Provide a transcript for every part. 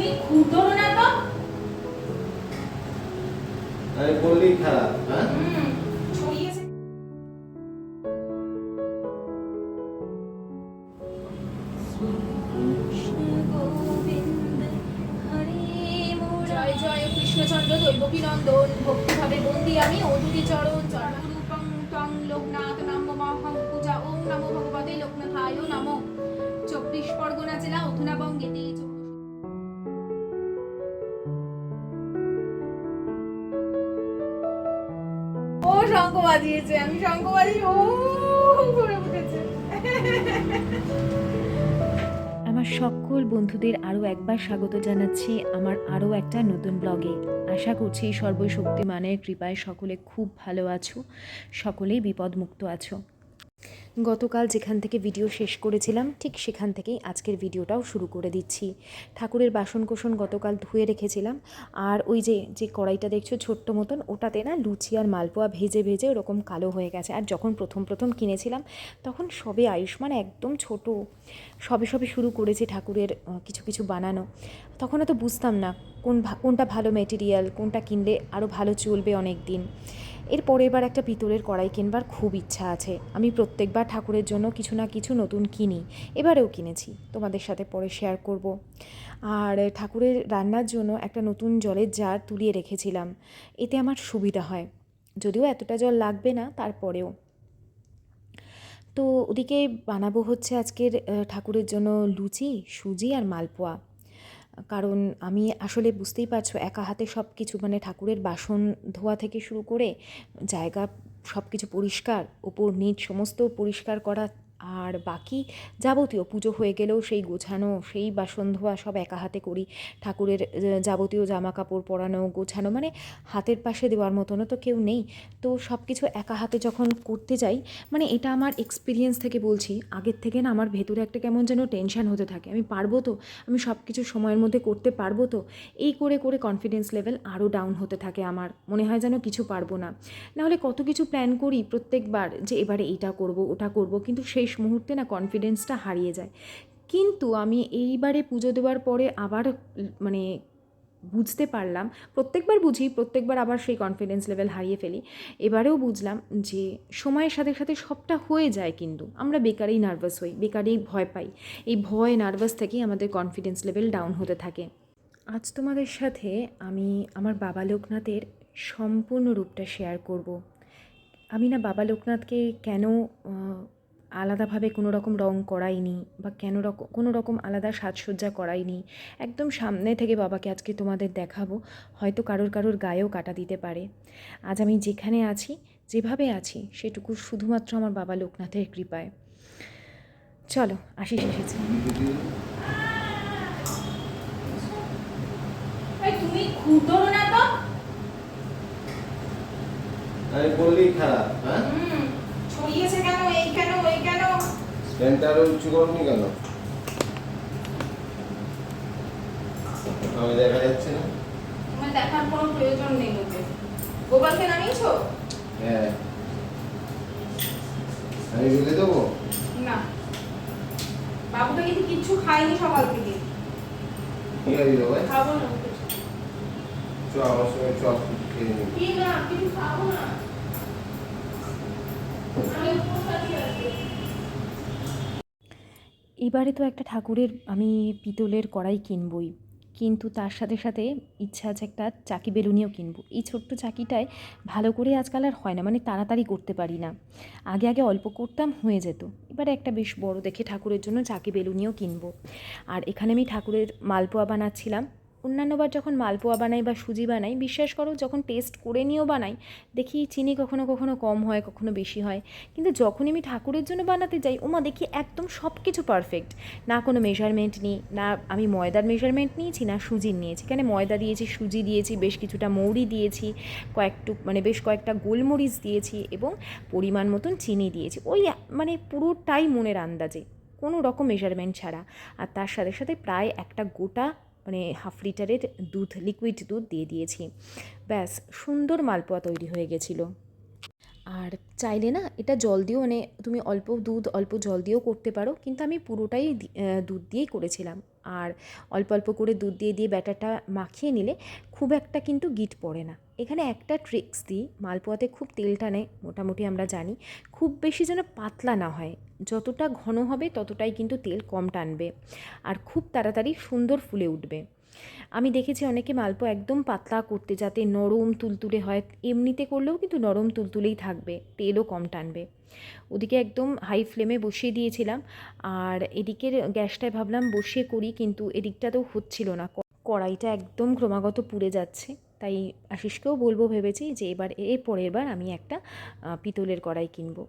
তুমি খুব না তো। আমি বললি খারাপ হ্যাঁ? আমি ও উঠেছে আমার সকল বন্ধুদের আরও একবার স্বাগত জানাচ্ছি আমার আরও একটা নতুন ব্লগে। আশা করছি সর্বশক্তিমানের কৃপায় সকলে খুব ভালো আছো, সকলেই বিপদমুক্ত আছো। গতকাল যেখান থেকে ভিডিও শেষ করেছিলাম, ঠিক সেখান থেকেই আজকের ভিডিওটাও শুরু করে দিচ্ছি। ঠাকুরের বাসন কোসন গতকাল ধুয়ে রেখেছিলাম, আর ওই যে যে কড়াইটা দেখছ ছোট্ট মতন, ওটাতে না লুচি আর মালপোয়া ভেজে ভেজে ওরকম কালো হয়ে গেছে। আর যখন প্রথম প্রথম কিনেছিলাম, তখন সবে আয়ুষ্মান একদম ছোট। সবে সবে শুরু করেছি ঠাকুরের কিছু কিছু বানানো। তখন তো বুঝতাম না কোন কোনটা ভালো মেটেরিয়াল কোনটা কিনলে আরও ভালো চলবে অনেক দিন এর পরের বার একটা পিতলের কড়াই কিনবার খুব ইচ্ছা আছে। আমি প্রত্যেকবার ঠাকুরের জন্য কিছু না কিছু নতুন কিনি। এবারেও কিনেছি। তোমাদের সাথে পরে শেয়ার করব। আর ঠাকুরের রান্নার জন্য একটা নতুন জলের জার তুলিয়ে রেখেছিলাম। এতে আমার সুবিধা হয়। যদিও এতটা জল লাগবে না, তারপরেও। তো ওদিকে বানাবো হচ্ছে আজকের ঠাকুরের জন্য লুচি, সুজি আর মালপোয়া। কারণ আমি আসলে বুঝতেই পারছ, একা হাতে সব কিছু মানে ঠাকুরের বাসন ধোয়া থেকে শুরু করে জায়গা সব কিছু পরিষ্কার, ওপর নিচ সমস্ত পরিষ্কার করা আর বাকি যাবতীয় পুজো হয়ে গেলেও সেই গোছানো, সেই বাসন ধোয়া সব একা হাতে করি। ঠাকুরের যাবতীয় জামা কাপড় পরানো, গোছানো মানে হাতের পাশে দেওয়ার মতনও তো কেউ নেই। তো সব কিছু একা হাতে যখন করতে যাই মানে এটা আমার এক্সপিরিয়েন্স থেকে বলছি, আগের থেকে না আমার ভেতরে একটা কেমন যেন টেনশন হতে থাকে। আমি পারব তো? আমি সব কিছু সময়ের মধ্যে করতে পারব তো? এই করে করে কনফিডেন্স লেভেল আরও ডাউন হতে থাকে আমার। মনে হয় যেন কিছু পারব না। নাহলে কত কিছু প্ল্যান করি প্রত্যেকবার যে এবারে এইটা করব, ওটা করব, কিন্তু শেষ মুহূর্তে না কনফিডেন্সটা হারিয়ে যায়। কিন্তু আমি এইবারে পুজো দেওয়ার পরে আবার মানে বুঝতে পারলাম, প্রত্যেকবার বুঝি, প্রত্যেকবার আবার সেই কনফিডেন্স লেভেল হারিয়ে ফেলি। এবারেও বুঝলাম যে সময়ের সাথে সাথে সবটা হয়ে যায় কিন্তু। আমরা বেকারেই নার্ভাস হই, বেকারেই ভয় পাই। এই ভয় নার্ভাস থেকেই আমাদের কনফিডেন্স লেভেল ডাউন হতে থাকে। আজ তোমাদের সাথে আমি আমার বাবা লোকনাথের সম্পূর্ণ রূপটা শেয়ার করব। আমি না বাবা লোকনাথকে কেন আলাদাভাবে কোনো রকম রং করাইনি বা কেন রকম কোনো রকম আলাদা সাজসজ্জা করাইনি। একদম সামনে থেকে বাবাকে আজকে তোমাদের দেখাবো হয়তো কারোর কারোর গায়েও কাটা দিতে পারে। আজ আমি যেখানে আছি যেভাবে আছি সেটুকু শুধুমাত্র আমার বাবা লোকনাথের কৃপায়। চলো আশিস এসেছে। তুমি ধরো না তো? আমি বললেই খারাপ হ্যাঁ? ছড়িয়েছে কেন এই কেন ওই কেন স্ট্যান্ডটা আরও উঁচু করনি কেন আমি দেখা যাচ্ছে না। তোমার দেখার কোনো প্রয়োজন নেই ওকে গোপালকে নামিয়েছো? হ্যাঁ। আমি বেঁধে দেবো? না। বাবুটা কিন্তু কিচ্ছু খায়নি সকাল থেকে। ঠিক আছে দেবো খাব না চ আমার সঙ্গে খেয়ে কি না কিছু খাব না। আমি আছি। এবারে তো একটা ঠাকুরের আমি পিতলের কড়াই কিনবই। কিন্তু তার সাথে সাথে ইচ্ছা আছে একটা চাকি বেলুনিও কিনবো। এই ছোট্ট চাকিটায় ভালো করে আজকাল আর হয় না মানে তাড়াতাড়ি করতে পারি না। আগে আগে অল্প করতাম, হয়ে যেত। এবারে একটা বেশ বড় দেখে ঠাকুরের জন্য চাকি বেলুনিও কিনবো। আর এখানে আমি ঠাকুরের মালপোয়া বানাচ্ছিলাম। অন্যান্যবার যখন মালপোয়া বানাই বা সুজি বানাই, বিশ্বাস করো যখন টেস্ট করে নিয়েও বানাই, দেখি চিনি কখনো কখনো কম হয়, কখনো বেশি হয়। কিন্তু যখন আমি ঠাকুরের জন্য বানাতে যাই ওমা দেখি একদম সব কিছু পারফেক্ট না কোনো মেজারমেন্ট নিই, না আমি ময়দার মেজারমেন্ট নিয়েছি, না সুজির নিয়েছি। এখানে ময়দা দিয়েছি, সুজি দিয়েছি, বেশ কিছুটা মৌরি দিয়েছি কয়েকটু মানে বেশ কয়েকটা গোলমরিচ দিয়েছি এবং পরিমাণ মতন চিনি দিয়েছি। ওই মানে পুরোটাই মনের আন্দাজে, কোনো রকম মেজারমেন্ট ছাড়া। আর তার সাথে সাথে প্রায় একটা গোটা মানে হাফ লিটারের দুধ লিকুইড দুধ দিয়ে দিয়েছি। ব্যাস, সুন্দর মালপোয়া তৈরি হয়ে গেছিল। আর চাইলে না, এটা জল দিয়েও মানে তুমি অল্প দুধ, অল্প জল দিয়েও করতে পারো, কিন্তু আমি পুরোটাই দুধ দিয়েই করেছিলাম। আর অল্প অল্প করে দুধ দিয়ে দিয়ে ব্যাটারটা মাখিয়ে নিলে খুব একটা কিন্তু গিট পড়ে না। এখানে একটা ট্রিক্স দিই, মালপোয়াতে খুব তেল টানে, মোটামুটি আমরা জানি, খুব বেশি যেন পাতলা না হয়। যতটা ঘন হবে ততটাই কিন্তু তেল কম টানবে, আর খুব তাড়াতাড়ি সুন্দর ফুলে উঠবে। আমি দেখেছি অনেকে মালপো একদম পাতলা করতে যাতে নরম তুলতুলে হয়, এমনিতে করলেও কিন্তু নরম তুলতুলেই থাকবে, তেলও কম টানবে। ওদিকে একদম হাই ফ্লেমে বসিয়ে দিয়েছিলাম, আর এদিকের গ্যাসটায় ভাবলাম বসিয়ে করি, কিন্তু এদিকটাতেও হচ্ছিল না। কড়াইটা একদম ক্রমাগত পুড়ে যাচ্ছে, তাই আশিসকেও বলব ভেবেছি যে এবার এর পরের বার আমি একটা পিতলের কড়াই কিনবো।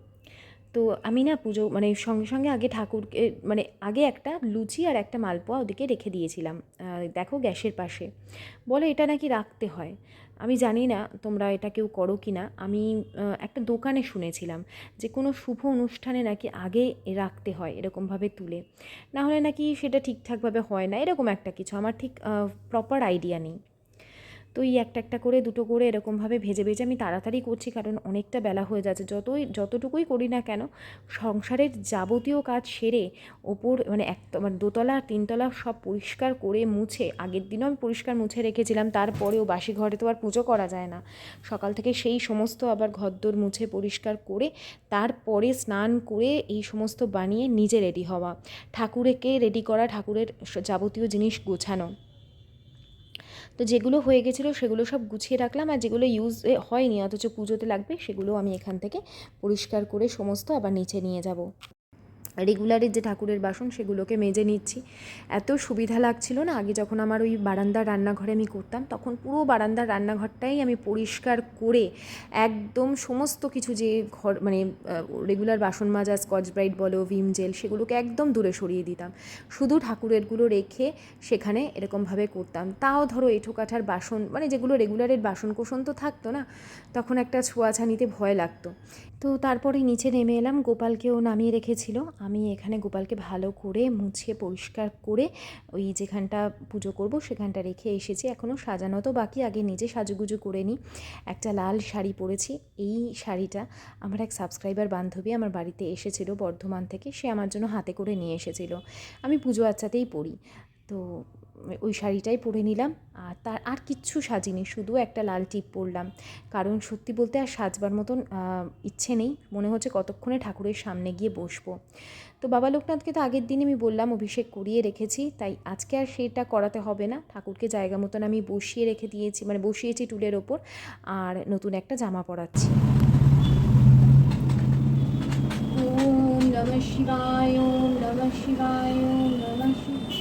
তো আমি না পুজো মানে সঙ্গে সঙ্গে আগে ঠাকুরকে মানে আগে একটা লুচি আর একটা মালপোয়া ওদিকে রেখে দিয়েছিলাম দেখো গ্যাসের পাশে। বলে এটা নাকি রাখতে হয়। আমি জানি না তোমরা এটা কেউ করো কি না। আমি একটা দোকানে শুনেছিলাম যে কোনো শুভ অনুষ্ঠানে নাকি আগে রাখতে হয় এরকমভাবে তুলে। না হলে নাকি সেটা ঠিকঠাকভাবে হয় না, এরকম একটা কিছু। আমার ঠিক প্রপার আইডিয়া নেই। তো এই একটা একটা করে দুটো করে এরকমভাবে ভেজে ভেজে আমি তাড়াতাড়ি করছি, কারণ অনেকটা বেলা হয়ে যাচ্ছে। যতই, যতটুকুই করি না কেন, সংসারের যাবতীয় কাজ সেরে ওপর মানে এক মানে দোতলা তিনতলা সব পরিষ্কার করে মুছে, আগের দিনও আমি পরিষ্কার মুছে রেখেছিলাম, তারপরেও বাসি ঘরে তো আর পুজো করা যায় না। সকাল থেকে সেই সমস্ত আবার ঘরদোর মুছে পরিষ্কার করে, তারপরে স্নান করে এই সমস্ত বানিয়ে নিজে রেডি হওয়া। ঠাকুরকে রেডি করা, ঠাকুরের যাবতীয় জিনিস গোছানো। তো যেগুলো হয়ে গেছিল সেগুলো সব গুছিয়ে রাখলাম আর যেগুলো ইউজ হয়নি, অথচ পুজোতে লাগবে সেগুলো আমি এখান থেকে পরিষ্কার করে সমস্ত আবার নিচে নিয়ে যাব। রেগুলারের যে ঠাকুরের বাসন সেগুলোকে মেজে নিচ্ছি। এত সুবিধা লাগছিল না, আগে যখন আমার ওই বারান্দার রান্নাঘরে আমি করতাম, তখন পুরো বারান্দার রান্নাঘরটাই আমি পরিষ্কার করে একদম সমস্ত কিছু যে ঘর মানে রেগুলার বাসন মাজা স্কচ ব্রাইট বলো ভিম জেল সেগুলোকে একদম দূরে সরিয়ে দিতাম। শুধু ঠাকুরেরগুলো রেখে সেখানে এরকমভাবে করতাম। তাও ধরো এঁঠো কাঠার বাসন মানে যেগুলো রেগুলারের বাসন কোসন তো থাকতো না, তখন একটা ছোঁয়াছা নিতে ভয় লাগতো। তো তারপরে নিচে নেমে এলাম, গোপালকেও নামিয়ে রেখেছিল। আমি এখানে গোপালকে ভালো করে মুছে পরিষ্কার করে ওই যেখানটা পুজো করব সেখানটা রেখে এসেছি। এখনও সাজানো তো বাকি, আগে নিজে সাজুগুজু করে নিই। একটা লাল শাড়ি পরেছি, এই শাড়িটা আমার এক সাবস্ক্রাইবার বান্ধবী আমার বাড়িতে এসেছিল বর্ধমান থেকে, সে আমার জন্য হাতে করে নিয়ে এসেছিল। আমি পুজো আচ্ছাতেই পড়ি তো ওই শাড়িটাই পরে নিলাম। আর তার আর কিচ্ছু সাজিনি, শুধু একটা লাল টিপ পরলাম। কারণ সত্যি বলতে আর সাজবার মতন ইচ্ছে নেই। মনে হচ্ছে কতক্ষণে ঠাকুরের সামনে গিয়ে বসবো। তো বাবা লোকনাথকে তো আগের দিন আমি বললাম, অভিষেক করিয়ে রেখেছি। তাই আজকে আর সেটা করাতে হবে না। ঠাকুরকে জায়গা মতন আমি বসিয়ে রেখে দিয়েছি মানে বসিয়েছি টুলের ওপর। আর নতুন একটা জামা পরাচ্ছি। ওম নমঃ শিবায়, ওম নমঃ শিবায়, ওম নমঃ শিবায়।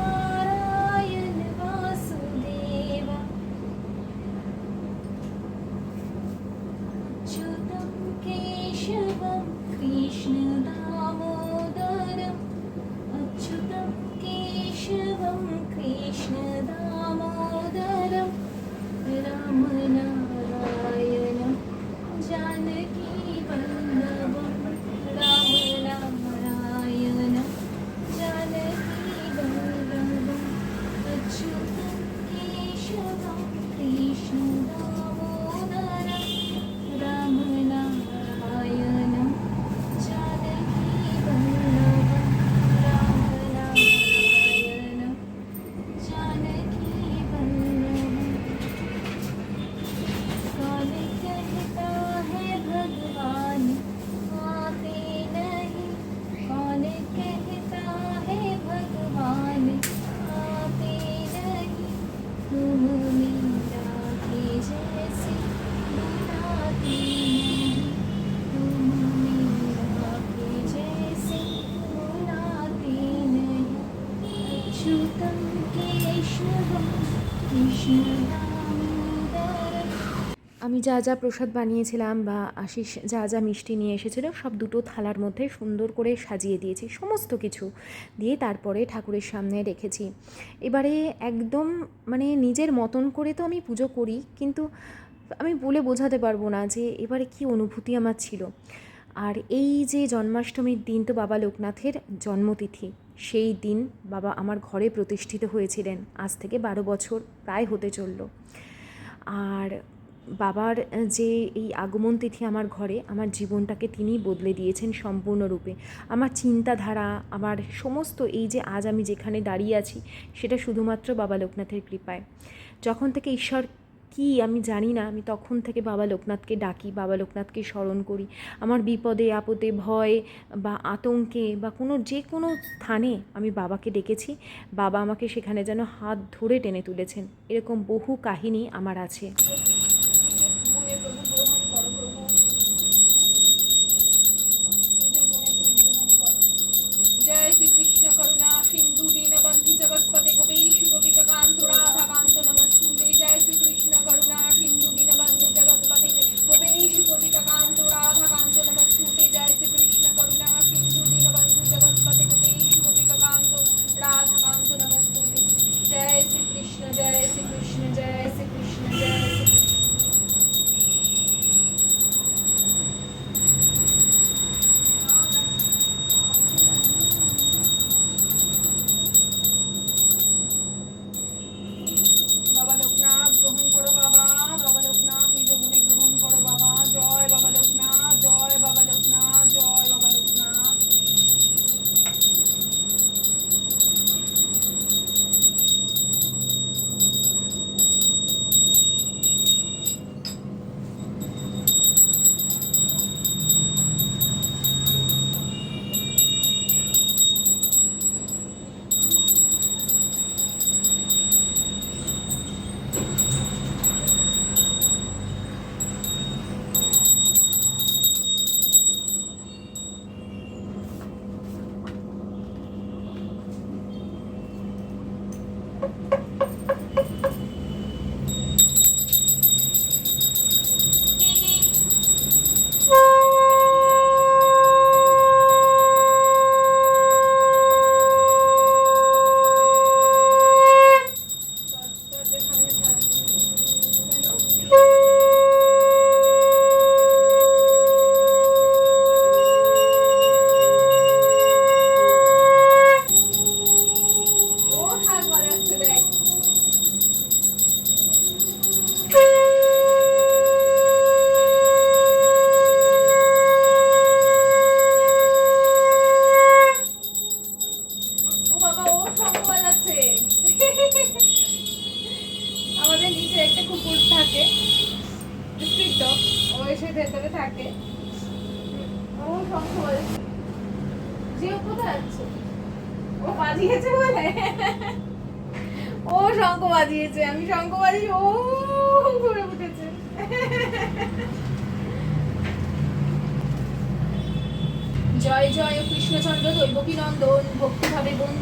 যা যা প্রসাদ বানিয়েছিলাম বা আশিস যা যা মিষ্টি নিয়ে এসেছিল, সব দুটো থালার মধ্যে সুন্দর করে সাজিয়ে দিয়েছি, সমস্ত কিছু দিয়ে তারপরে ঠাকুরের সামনে রেখেছি। এবারে একদম মানে নিজের মতন করে তো আমি পুজো করি, কিন্তু আমি বলে বোঝাতে পারব না যে এবারে কি অনুভূতি আমার ছিল। আর এই যে জন্মাষ্টমীর দিন তো বাবা লোকনাথের জন্মতিথি, সেই দিন বাবা আমার ঘরে প্রতিষ্ঠিত হয়েছিলেন, আজ থেকে বারো বছর প্রায় হতে চলল। আর বাবার যে এই আগমন তিথি আমার ঘরে, আমার জীবনটাকে তিনি বদলে দিয়েছেন সম্পূর্ণরূপে। আমার চিন্তাধারা, আমার সমস্ত এই যে আজ আমি যেখানে দাঁড়িয়ে আছি, সেটা শুধুমাত্র বাবা লোকনাথের কৃপায়। যখন থেকে ঈশ্বর কি আমি জানি না, আমি তখন থেকে বাবা লোকনাথকে ডাকি, বাবা লোকনাথকে স্মরণ করি। আমার বিপদে, আপদে, ভয় বা আতঙ্কে বা কোনো, যে কোনো স্থানে আমি বাবাকে ডেকেছি, বাবা আমাকে সেখানে যেন হাত ধরে টেনে তুলেছেন। এরকম বহু কাহিনী আমার আছে।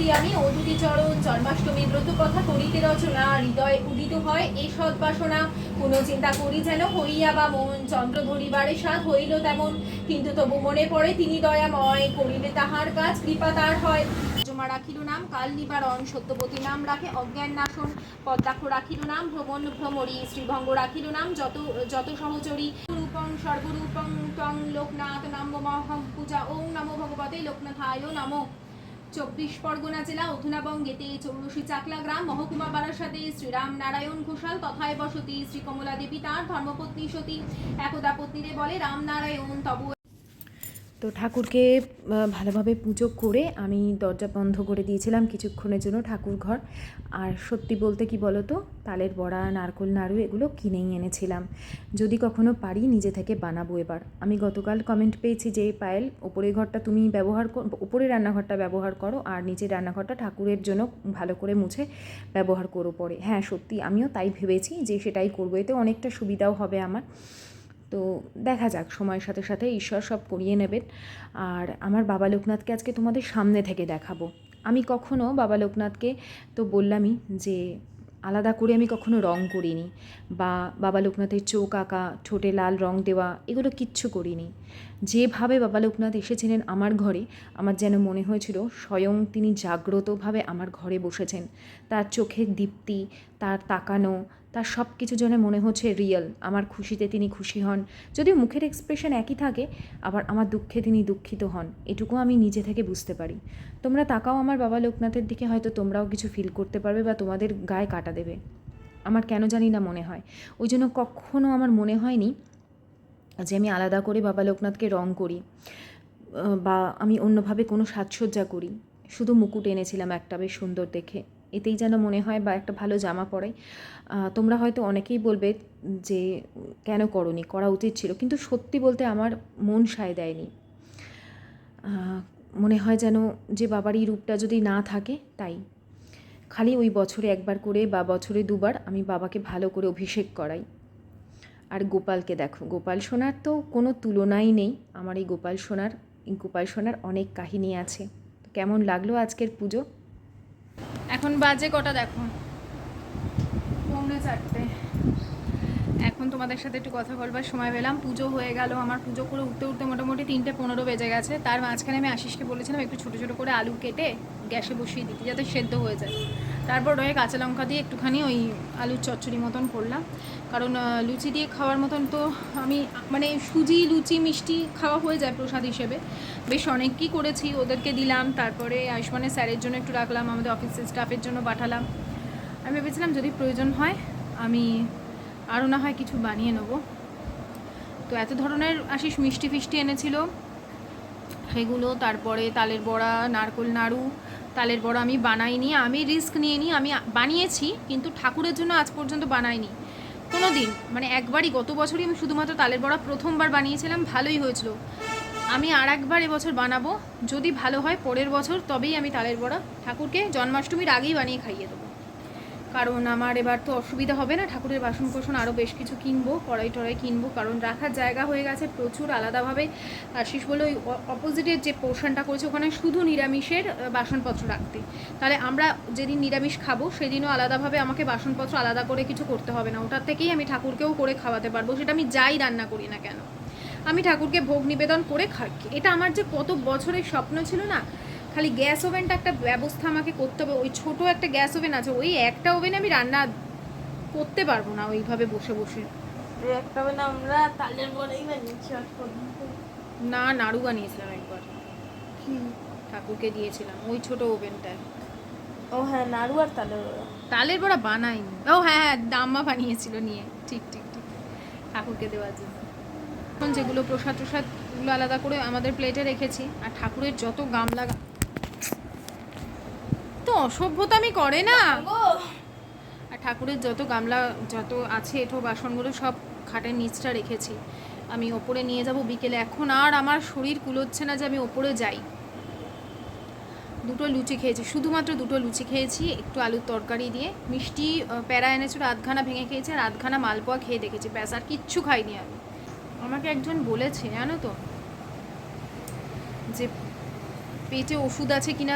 আমি অদুতি চরণ, জন্মাষ্টমী ব্রত কথা করিতে রচনা, হৃদয় উদিত হয়, এ সদ্বাসনা কোন চিন্তা করি যেন হইয়া বা মন, চন্দ্র ধরিবারে সাধ হইল তেমন। কিন্তু তবু মনে পড়ে তিনি দয়াময়, করিলে তাহার কাজ কৃপা তার হয়। জমা রাখিল নাম কাল নিবারণ সত্যবতী নাম রাখে অজ্ঞান নাশন। পদ্মাক্ষ রাখিল নাম ভ্রমণ ভ্রমরী, শ্রীভঙ্গ রাখিল নাম যত যত সহচরী। রূপং সর্বরূপং ত্বং লোকনাথ নাম মহম পূজা। ওং নমো ভগবতে লোকনাথায় নমো। চব্বিশ পরগনা জেলা অধুনাবঙ্গেতে চৌরসী চাকলা গ্রাম, মহকুমা বারাসাতে শ্রীরাম নারায়ণ ঘোষাল তথায় বসতি শ্রী কমলা দেবী তাঁর ধর্মপত্নী সতী। একদা পত্নীরে বলে, রাম নারায়ণ, তবু তো ঠাকুরকে ভালোভাবে পুজো করে আমি দরজা বন্ধ করে দিয়েছিলাম কিছুক্ষণের জন্য ঠাকুর ঘর। আর সত্যি বলতে কি বলো তো তালের বড়া, নারকোল, নাড়ু এগুলো কিনেই এনেছিলাম। যদি কখনো পারি নিজে থেকে বানাবো এবার। আমি গতকাল কমেন্ট পেয়েছি যে, পায়েল ওপরের ঘরটা তুমি ব্যবহার কর ওপরের রান্নাঘরটা ব্যবহার করো, আর নিচের রান্নাঘরটা ঠাকুরের জন্য ভালো করে মুছে ব্যবহার করো পরে। হ্যাঁ সত্যি আমিও তাই ভেবেছি যে, সেটাই করব। এতে অনেকটা সুবিধাও হবে আমার। তো দেখা যাক, সময়ের সাথে সাথে ঈশ্বর সব করিয়ে নেবেন। আর আমার বাবা লোকনাথকে আজকে তোমাদের সামনে থেকে দেখাবো। আমি কখনো বাবা লোকনাথকে তো বললামই যে আলাদা করে আমি কখনো রং করিনি বা বাবা লোকনাথের চোখ আঁকা, ঠোঁটে লাল রং দেওয়া এগুলো কিচ্ছু করিনি। যেভাবে বাবা লোকনাথ এসেছিলেন আমার ঘরে, আমার যেন মনে হয়েছিল স্বয়ং তিনি জাগ্রতভাবে আমার ঘরে বসেছেন। তার চোখের দীপ্তি, তার তাকানো তার সব কিছু জন্য মনে হচ্ছে রিয়েল। আমার খুশিতে তিনি খুশি হন। যদিও মুখের এক্সপ্রেশন একই থাকে, আবার আমার দুঃখে তিনি দুঃখিত হন। এটুকু আমি নিজে থেকে বুঝতে পারি। তোমরা তাকাও আমার বাবা লোকনাথের দিকে, হয়তো তোমরাও কিছু ফিল করতে পারবে বা তোমাদের গায়ে কাটা দেবে। আমার কেন জানি না মনে হয়। ওই জন্য কখনও আমার মনে হয়নি যে আমি আলাদা করে বাবা লোকনাথকে রং করি বা আমি অন্যভাবে কোনো সাজসজ্জা করি। শুধু মুকুট এনেছিলাম একটা বেশ সুন্দর দেখে। এতেই যেন মনে হয় বা একটা ভালো জামা পরাই তোমরা হয়তো অনেকেই বলবে যে, কেন করনি? করা উচিত ছিল। কিন্তু সত্যি বলতে আমার মন সায় দেয়নি। মনে হয় যেন যে বাবার এই রূপটা যদি না থাকে, তাই। খালি ওই বছরে একবার করে বা বছরে দুবার আমি বাবাকে ভালো করে অভিষেক করাই। আর গোপালকে দেখো, গোপাল সোনার তো কোনো তুলনাই নেই। আমার এই গোপাল সোনার গোপাল সোনার অনেক কাহিনী আছে। কেমন লাগল আজকের পুজো? এখন বাজে কটা দেখো? পৌনে চারটে। এখন তোমাদের সাথে একটু কথা বলবার সময় পেলাম। পুজো হয়ে গেল, আমার পুজো করে উঠতে উঠতে মোটামুটি তিনটে পনেরো বেজে গেছে। তার মাঝখানে আমি আশিসকে বলেছিলাম, একটু ছোটো ছোটো করে আলু কেটে গ্যাসে বসিয়ে দিতে, যাতে সেদ্ধ হয়ে যায়। তারপর ওই কাঁচা লঙ্কা দিয়ে একটুখানি ওই আলুর চচ্চড়ি মতন করলাম। কারণ লুচি দিয়ে খাওয়ার মতন তো আমি মানে সুজি, লুচি, মিষ্টি খাওয়া হয়ে যায় প্রসাদ হিসেবে। বেশ অনেকই করেছি, ওদেরকে দিলাম, তারপরে আয়ুষ্মানের স্যারের জন্য একটু রাখলাম, আমাদের অফিসের স্টাফের জন্য পাঠালাম। আমি ভেবেছিলাম যদি প্রয়োজন হয়, আমি আরও না হয় কিছু বানিয়ে নেব। তো এত ধরনের আশিস মিষ্টি ফিষ্টি এনেছিল। সেগুলো, তারপরে তালের বড়া, নারকোল, নাড়ু, তালের বড়া আমি বানাইনি, আমি রিস্ক নিয়ে নিই আমি বানিয়েছি, কিন্তু ঠাকুরের জন্য আজ পর্যন্ত বানাইনি। কোনো দিন মানে একবারই গত বছরই আমি শুধুমাত্র তালের বড়া প্রথমবার বানিয়েছিলাম, ভালোই হয়েছিল। আমি আর একবার এবছর বানাবো, যদি ভালো হয় পরের বছর তবেই আমি তালের বড়া ঠাকুরকে জন্মাষ্টমীর আগেই বানিয়ে খাইয়ে দেবো। কারণ আমার এবার তো অসুবিধা হবে না, ঠাকুরের বাসন কোসন আরও বেশ কিছু কিনবো, কড়াই টড়াই কিনবো, কারণ রাখার জায়গা হয়ে গেছে প্রচুর আলাদাভাবে। আশিস বলে ওই অপোজিটের যে পোর্শনটা করেছে, ওখানে শুধু নিরামিষের বাসনপত্র রাখতে। তাহলে আমরা যেদিন নিরামিষ খাব, সেদিনও আলাদাভাবে আমাকে বাসনপত্র আলাদা করে কিছু করতে হবে না। ওটার থেকেই আমি ঠাকুরকেও করে খাওয়াতে পারব, সেটা আমি যাই রান্না করি না কেন। আমি ঠাকুরকে ভোগ নিবেদন করে খাই। এটা আমার যে কত বছরের স্বপ্ন ছিল না খালি গ্যাস ওভেনটা একটা ব্যবস্থা আমাকে করতে হবে। ওই ছোট একটা গ্যাস ওভেন আছে ওই একটা ওভেনে আমি রান্না করতে পারব না ওইভাবে বসে বসে। একটা বেলা আমরা তালের বড়াই বানিয়েছি না নাড়ু বানিয়েছিলাম একবার। ঠাকুরকে দিয়েছিলাম ওই ছোট ওভেনটায়। ও হ্যাঁ নাড়ু আর তালের বড়া। তালের বড়া বানাইনি। ও হ্যাঁ হ্যাঁ দাম্মা বানিয়েছিল নিয়ে। ঠিক ঠিক ঠিক। ঠাকুরকে দেওয়ার জন্য। এখন যেগুলো প্রসাদ প্রসাদগুলো আলাদা করে আমাদের প্লেটে রেখেছি আর ঠাকুরের যত গামলা তো অসভ্যতামি করে না। আর ঠাকুরের যত গামলা যত আছে এঠো বাসনগুলো সব খাটের নিচটা রেখেছি। আমি ওপরে নিয়ে যাব বিকেলে। এখন আর আমার শরীর কুলোচ্ছে না যে আমি ওপরে যাই। দুটো লুচি খেয়েছি। শুধুমাত্র দুটো লুচি খেয়েছি একটু আলুর তরকারি দিয়ে। মিষ্টি প্যারা এনেছিল আধখানা ভেঙে খেয়েছি আর আধখানা মালপোয়া খেয়ে দেখেছি। ব্যাস আর কিচ্ছু খাইনি আমি। আমাকে একজন বলেছে জানো তো? যে পেটে ওষুধ আছে কিনা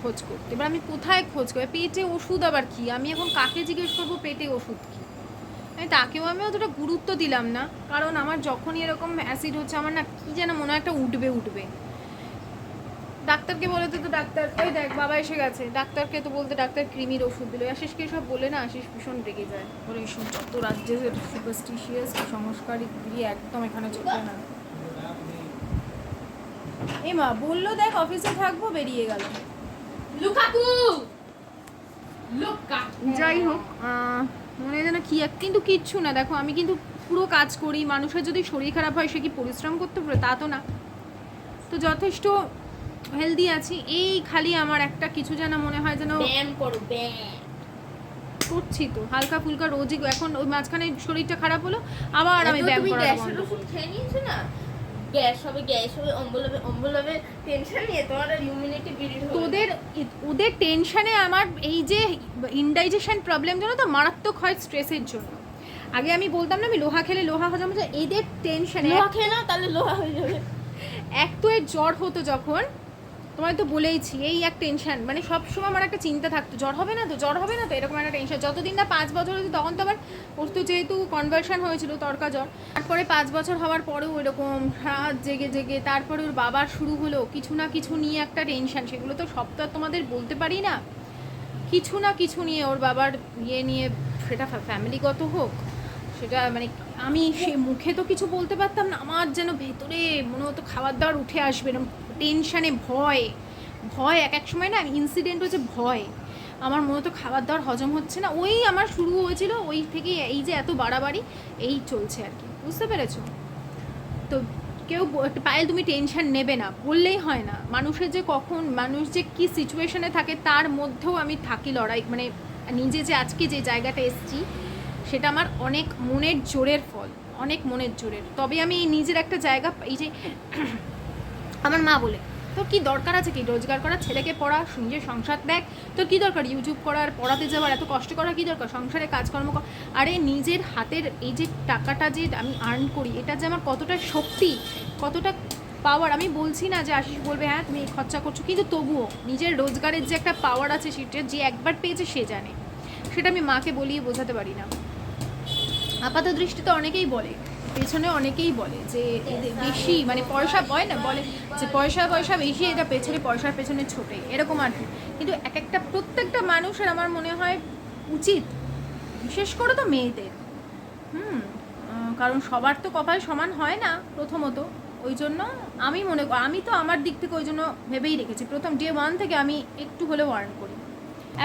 খোঁজ করতে। এবার আমি কোথায় খোঁজ করব? পেটে ওষুধ আবার কি? আমি এখন কাকে জিজ্ঞেস করব পেটে ওষুধ কি? আমি তাকেও আমি অতটা গুরুত্ব দিলাম না। কারণ আমার যখনই এরকম অ্যাসিড হচ্ছে, আমার না কি যেন মনে একটা উঠবে উঠবে। ডাক্তারকে বলে তো ডাক্তার ওই দেখ, বাবা এসে গেছে। ডাক্তারকে তো বলতে ডাক্তার ক্রিমির ওষুধ দিল। আশিসকে সব বলে না, আশিস ভীষণ রেগে যায়। বলে এইসব যত রাজ্যের সুপারস্টিশিয়াস সংস্কার দিয়ে একদম এখানে চলবে না। এ মা বলল দেখ অফিসে থাকব বেরিয়ে গেল। লুকাকু! লুকাকু যাই হোক মনে যেন কি এক কিন্তু কিচ্ছু না দেখো আমি কিন্তু পুরো কাজ করি মানুষের যদি শরীর খারাপ হয় সে কি পরিশ্রম করতে পারে? তা তো না। তো যথেষ্ট হেলদি আছি। এই খালি আমার একটা কিছু যেন মনে হয় যেন ব্যায়াম করো ব্যায়াম। করছি তো। হালকা ফুলকা রোজই এখন ওই মাঝখানে শরীরটা খারাপ হলো আবার আমি ব্যায়াম করা ওষুধ খেয়ে নিয়েছো না? গ্যাস হবে গ্যাস হবে অম্বল হবে অম্বল হবে। টেনশন নিয়ে তোমার ইমিউনিটি বিল্ড হবে। তোদের ওদের টেনশনে আমার এই যে ইনডাইজেশন প্রবলেম জন্য তো মারাত্মক হয় স্ট্রেসের জন্য। আগে আমি বলতাম না আমি লোহা খেলে লোহা হজম হচ্ছে এদের টেনশনে লোহা খেয়ে না তাহলে লোহা হয়ে যাবে। এক তো এর জ্বর হতো যখন তোমায় তো বলেইছি, এই এক টেনশন মানে সবসময় আমার একটা চিন্তা থাকতো, জ্বর হবে না তো? জ্বর হবে না তো? এরকম একটা টেনশন যতদিন না পাঁচ বছর হয়েছে, তখন তো আবার ওর তো যেহেতু কনভার্সন হয়েছিল, তর্কা জ্বর। তারপরে পাঁচ বছর হওয়ার পরেও এরকম রাত জেগে জেগে, তারপরে ওর বাবার শুরু হলো, কিছু না কিছু নিয়ে একটা টেনশন সেগুলো তো সব তো তোমাদের বলতে পারি না। কিছু না কিছু নিয়ে ওর বাবার ইয়ে নিয়ে সেটা ফ্যামিলিগত হোক, সেটা মানে আমি সে মুখে তো কিছু বলতে পারতাম না। আমার যেন ভেতরে মনে হতো খাবার দাবার উঠে আসবে এরকম টেনশানে, ভয়। ভয় এক এক সময় না ইনসিডেন্ট হচ্ছে ভয়। আমার মনে তো খাবার দাবার হজম হচ্ছে না। ওই আমার শুরু হয়েছিল, ওই থেকে এই যে এত বাড়াবাড়ি, এই চলছে আর কি। বুঝতে পেরেছ? তো কেউ পায়েল তুমি টেনশন নেবে না, বললেই হয় না। মানুষের যে কখন, মানুষ যে কি সিচুয়েশনে থাকে, তার মধ্যেও আমি থাকি লড়াই মানে নিজে যে আজকে যে জায়গাটা এসেছি, সেটা আমার অনেক মনের জোরের ফল, অনেক মনের জোরের। তবে আমি এই নিজের একটা জায়গা, এই যে আমার মা বলে, তোর কি দরকার আছে কি? রোজগার করা ছেলেকে পড়া নিজের সংসার দেখ। তোর কি দরকার? ইউটিউব করার, পড়াতে যাওয়ার, এত কষ্ট করা কি দরকার? সংসারে কাজকর্ম কর আরে নিজের হাতের এই যে টাকাটা যে আমি আর্ন করি, এটা যে আমার কতটা শক্তি, কতটা পাওয়ার আমি বলছি না যে আশিস বলবে হ্যাঁ তুমি খরচা করছ। কিন্তু তবুও নিজের রোজগারের যে একটা পাওয়ার আছে, সেটা যে একবার পেয়েছে, সে জানে। সেটা আমি মাকে বলিয়ে বোঝাতে পারি না। আপাত দৃষ্টিতে অনেকেই বলে পেছনে অনেকেই বলে যে বেশি মানে পয়সা হয় না, বলে যে পয়সা পয়সা বেশি, এটা পেছনে, পয়সার পেছনে ছোটে, এরকম আর কি। কিন্তু এক একটা প্রত্যেকটা মানুষের আমার মনে হয় উচিত, বিশেষ করে তো মেয়েদের। হুম কারণ সবার তো কপাল সমান হয় না প্রথমত, ওই জন্য আমি মনে করি আমি তো আমার দিক থেকে ওই জন্য ভেবেই রেখেছি। প্রথম ডে ওয়ান থেকে আমি একটু হলেও ওয়ার্ন করি।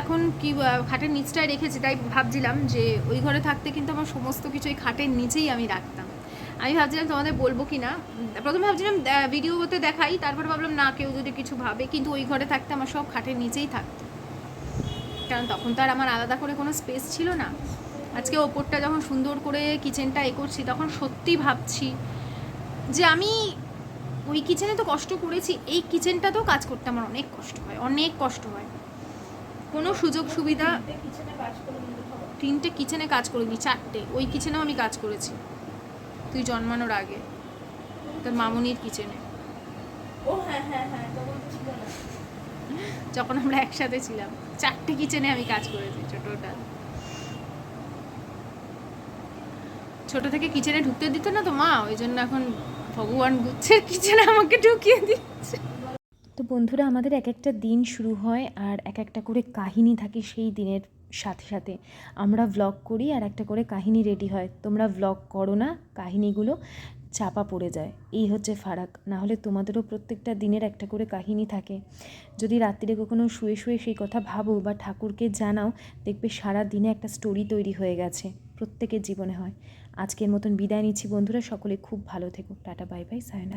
এখন কি খাটের নিচটায় রেখেছি, তাই ভাবছিলাম যে ওই ঘরে থাকতে কিন্তু আমার সমস্ত কিছু এই খাটের নিচেই আমি রাখতাম। আমি ভাবছিলাম তোমাদের বলব কি না প্রথমে ভাবছিলাম ভিডিওতে দেখাই তারপরে ভাবলাম না কেউ যদি কিছু ভাবে কিন্তু ওই ঘরে থাকতে আমার সব খাটের নিচেই থাকতো। কারণ তখন তো আর আমার আলাদা করে কোনো স্পেস ছিল না। আজকে ওপরটা যখন সুন্দর করে কিচেনটা এ করছি তখন সত্যি ভাবছি যে আমি ওই কিচেনে তো কষ্ট করেছি এই কিচেনটাতেও কাজ করতে আমার অনেক কষ্ট হয় অনেক কষ্ট হয়। কোনো সুযোগ সুবিধা কিচেনে কাজ করে নিতে তিনটে কিচেনে কাজ করিনি চারটে ওই কিচেনেও আমি কাজ করেছি। তুই জন্মানোর আগে। তোর মামুনির কিচেনে ও হ্যাঁ হ্যাঁ হ্যাঁ তখন ছিল না। যখন আমরা একসাথে ছিলাম। চারটে কিচেনে আমি কাজ করেছি ছোটটা ছোট থেকে কিচেনে ঢুকতে দিত না তো মা ওই জন্য এখন ভগবান গুচ্ছের কিচেনে আমাকে ঢুকিয়ে দিচ্ছে। তো বন্ধুরা আমাদের এক একটা দিন শুরু হয় আর এক একটা করে কাহিনী থাকে সেই দিনের সাথে সাথে। আমরা ভ্লগ করি আর একটা করে কাহিনী রেডি হয়। তোমরা ভ্লগ করো না, কাহিনীগুলো চাপা পড়ে যায়। এই হচ্ছে ফারাক। না হলে তোমাদেরও প্রত্যেকটা দিনের একটা করে কাহিনী থাকে। যদি রাত্রিরে কখনো শুয়ে শুয়ে সেই কথা ভাবো বা ঠাকুরকে জানাও, দেখবে সারা দিনে একটা স্টোরি তৈরি হয়ে গেছে। প্রত্যেকের জীবনে হয়। আজকের মতন বিদায় নিচ্ছি বন্ধুরা। সকলে খুব ভালো থেকো। Tata bye bye Sayna